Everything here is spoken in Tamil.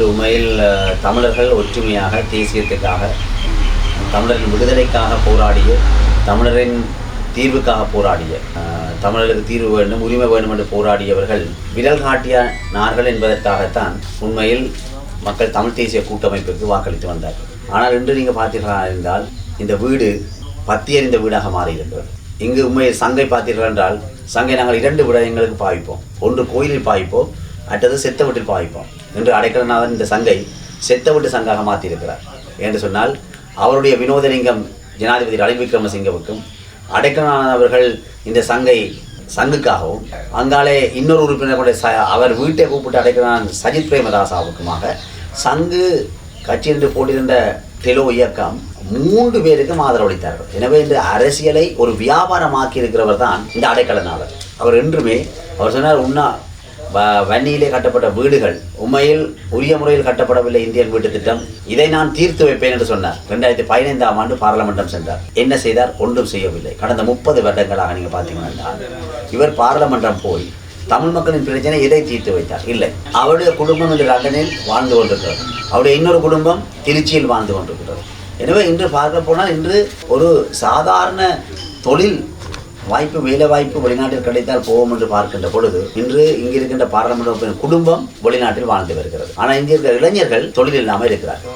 இன்று உண்மையில் தமிழர்கள் ஒற்றுமையாக தேசியத்துக்காக தமிழரின் விடுதலைக்காக போராடிய தமிழரின் தீர்வுக்காக போராடிய தமிழர்களுக்கு தமிழருக்கு தீர்வு வேண்டும் உரிமை வேண்டும் என்று போராடியவர்கள் விரல் காட்டினார்கள் என்பதற்காகத்தான் உண்மையில் மக்கள் தமிழ் தேசிய கூட்டமைப்புக்கு வாக்களித்து வந்தார்கள் ஆனால் இன்று நீங்கள் பார்த்தீர்களா என்றால் இந்த வீடு பத்தியறிந்த வீடாக மாறியிருக்கிறது. இங்கு உண்மையில் சங்கை பார்த்தீர்கள் என்றால் சங்கை நாங்கள் இரண்டு விடயங்களுக்கு பாவிப்போம். ஒன்று கோயிலில் பாவிப்போம் அடுத்தது செத்த வீட்டில் பாவிப்போம் என்று அடைக்கலநாதன் இந்த சங்கை செத்த வீட்டு சங்காக மாற்றியிருக்கிறார். என்று சொன்னால் அவருடைய வினோதலிங்கம் ஜனாதிபதி ரணில் விக்ரமசிங்கவுக்கும் அடைக்கலநாதன் அவர்கள் இந்த சங்கை சங்குக்காகவும் அங்காலே இன்னொரு உறுப்பினர் கூட ச அவர் வீட்டை கூப்பிட்டு அடைக்கலான் சஜித் பிரேமதாசாவுக்குமாக சங்கு கட்சி என்று போட்டிருந்த டெலோ இயக்கம் மூன்று பேருக்கும் ஆதரவளித்தார்கள். எனவே இந்த அரசியலை ஒரு வியாபாரமாக்கி இருக்கிறவர் தான் இந்த அடைக்கலநாதர் அவர் என்றுமே அவர் சொன்னார் உண்ணா வன்னியிலே கட்டப்பட்ட வீடுகள் உண்மையில் உரிய முறையில் கட்டப்படவில்லை இந்தியன் வீட்டு திட்டம். இதை நான் தீர்த்து வைப்பேன் என்று சொன்னார். ரெண்டாயிரத்தி பதினைந்தாம் ஆண்டு பாராளுமன்றம் சென்றார். என்ன செய்தார்? ஒன்றும் செய்யவில்லை. கடந்த முப்பது வருடங்களாக நீங்கள் பார்த்தீங்கன்னா இவர் பாராளுமன்றம் போய் தமிழ் மக்களின் பிரச்சனை இதை தீர்த்து வைத்தார். இல்லை. அவருடைய குடும்பம் இன்று லண்டனில் வாழ்ந்து கொண்டிருக்கிறது. அவருடைய இன்னொரு குடும்பம் திருச்சியில் வாழ்ந்து கொண்டிருக்கிறது. எனவே இன்று பார்க்க போனால் இன்று ஒரு சாதாரண தொழில் வாய்ப்பு வேலை வாய்ப்பு வெளிநாட்டில் கிடைத்தால் போவோம் என்று பார்க்கின்ற பொழுது இன்று இங்கிருக்கின்ற பாராளுமன்ற குடும்பம் வெளிநாட்டில் வாழ்ந்து வருகிறது. ஆனால் இங்கே இருக்கிற இளைஞர்கள் தொழில் இல்லாமல் இருக்கிறார்கள்.